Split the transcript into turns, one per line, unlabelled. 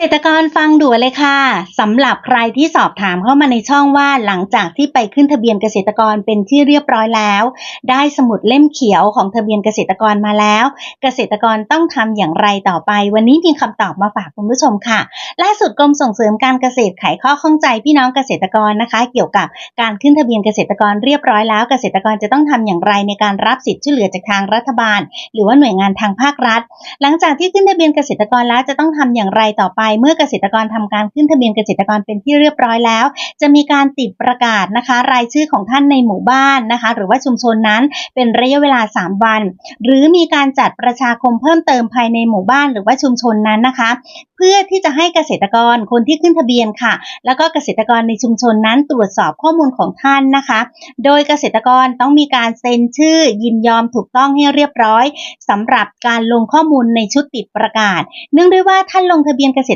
เกษตรกรฟังด่วนเลยค่ะสำหรับใครที่สอบถามเข้ามาในช่องว่าหลังจากที่ไปขึ้นทะเบียนเกษตรกรเป็นที่เรียบร้อยแล้ว ได้สมุดเล่มเขียวของทะเบียนเกษตรกรมาแล้ว เกษตรกรต้องทำอย่างไรต่อไป วันนี้มีคำตอบมาฝากคุณผู้ชมค่ะ ล่าสุดกรมส่งเสริมการเกษตรไขข้อข้องใจพี่น้องเกษตรกรนะคะ เกี่ยวกับการขึ้นทะเบียนเกษตรกรเรียบร้อยแล้ว เกษตรกรจะต้องทำอย่างไรในการรับสิทธิ์ช่วยเหลือจากทางรัฐบาล หรือว่าหน่วยงานทางภาครัฐ หลังจากที่ขึ้นทะเบียนเกษตรกรแล้วจะต้องทำอย่างไรต่อไปเมื่อเกษตรกรทำการขึ้นทะเบียนเกษตรกรเป็นที่เรียบร้อยแล้ว จะมีการติดประกาศนะคะ รายชื่อของท่านในหมู่บ้านนะคะ หรือว่าชุมชนนั้นเป็นระยะเวลา 3 วัน หรือมีการจัดประชาคมเพิ่มเติมภายในหมู่บ้านหรือว่าชุมชนนั้นนะคะ เพื่อที่จะให้เกษตรกรคนที่ขึ้นทะเบียนค่ะ แล้วก็เกษตรกรในชุมชนนั้นตรวจสอบข้อมูลของท่านนะคะ โดยเกษตรกรต้องมีการเซ็นชื่อยินยอมถูกต้องให้เรียบร้อยสำหรับการลงข้อมูลในชุดติดประกาศ เนื่องด้วยว่าท่านลงทะเบียนเกษ